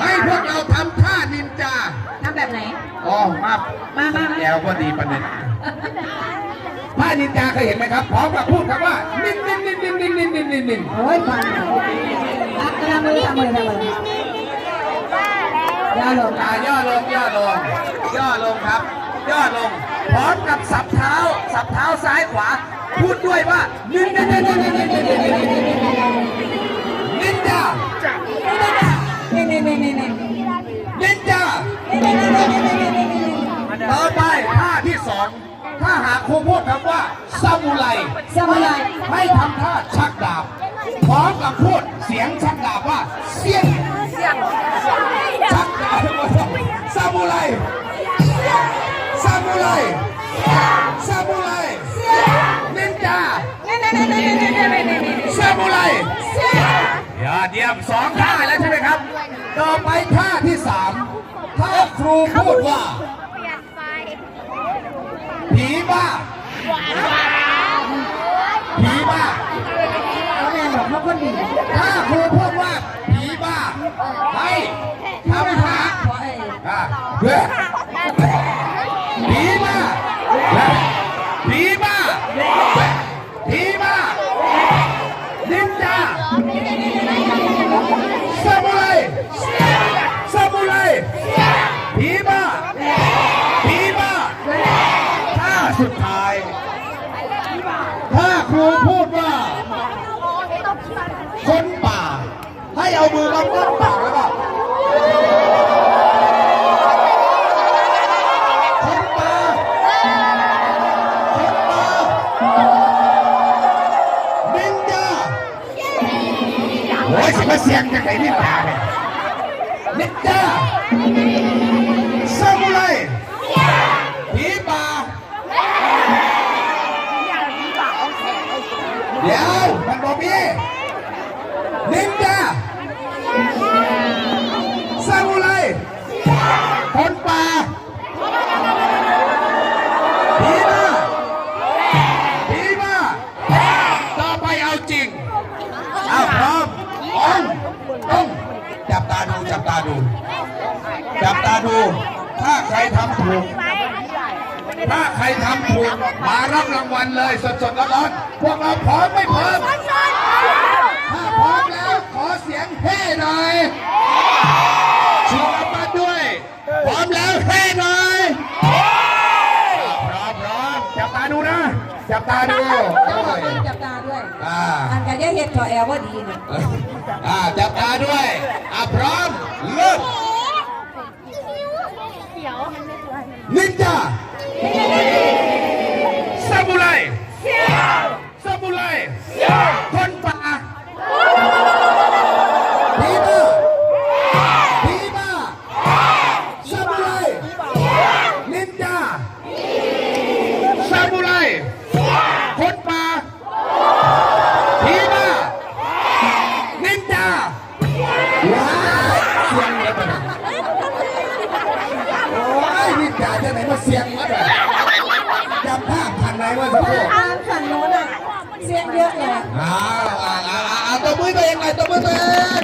ให้พวกเราทำท่านินจาทำแบบไหน อ๋อมามามามาแอลก็ดีประเด็นท่านินจาเคยเห็นไหมครับ พร้อมกับพูดคำว่า นินนินนินนินนินนินนินนินนินโอ้ยฟังรับทำมือทำมือทำมือย่าลงอ่าย่อลงย่อลง ย่อลงครับ ย่อลง พร้อมกับสับเท้า สับเท้าซ้ายขวา พูดด้วยว่านินนินนินนินนินนินนินนินนินนิน นี่นี่นี่นี่นินจาต่อไปท่าที่สองถ้าหากครูพูดคำว่าซามูไรซามูไรให้ทำท่าชักดาบพร้อมกับพูดเสียงชักดาบว่าเสียงชักดาบซามูไรซามูไรซามูไรนินจาซามูไร อดเยี่ยมสองท่าแล้วใช่ไหมครับ ต่อไปท่าที่สามถ้าครูพูดว่าผีบ้า ผีบ้าเขาแม่บอกเขาคนดีถ้าครูพูดว่าผีบ้าให้ทำท่าขอเอ้อะเฮ้ย สุดท้าย ถ้าครูพูดว่า คนป่า ให้เอามือมาป้องปากแล้วก็คนป่าคนป่านินจาโอ้ยสิมาเสียงจากไหนนี่ป่าเนี่ยนินจาซามูไรผีป่า เดี๋ยวมันบอกพี่นินจาซามูไรคนป่าผีบ้าผีบ้าต่อไปเอาจริงเอาพร้อมองต้องจับตาดูจับตาดู จับตาดู ถ้าใครทำถูกถ้าใครทำถูกมารับรางวัลเลยสดๆร้อนๆ พวกเราพร้อมไม่พร้อมถ้าพร้อมแล้วขอเสียงเฮ้หน่อยเชียร์มาด้วย พร้อมแล้วเฮ้หน่อยพร้อมพร้อมจับตาดูนะจับตาดูโอ้ยจับตาด้วยอ่าอันกันยาเฮ็ดขอแอลว่าดีนะอ่าจับตาด้วย นจาว้ายเสียงแล้วไปนะโอ้ยนินจาจะไหนมาเสียงวะแบบจำภาพทันไหมว่าสักครู่อ่านฝั่งโน้นอะเสียงเยอะเลยอ้าวอ้าวอ้าวอ้าวตัวมือตัวเองหน่อยตัวมือตัวเอง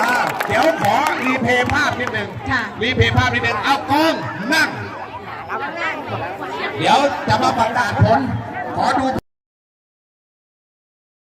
อ่าเดี๋ยวขอรีเพย์ภาพนิดหนึ่งค่ะรีเพย์ภาพนิดหนึ่งเอากล้องนั่ง เดี๋ยวจะมาประกาศผลขอดู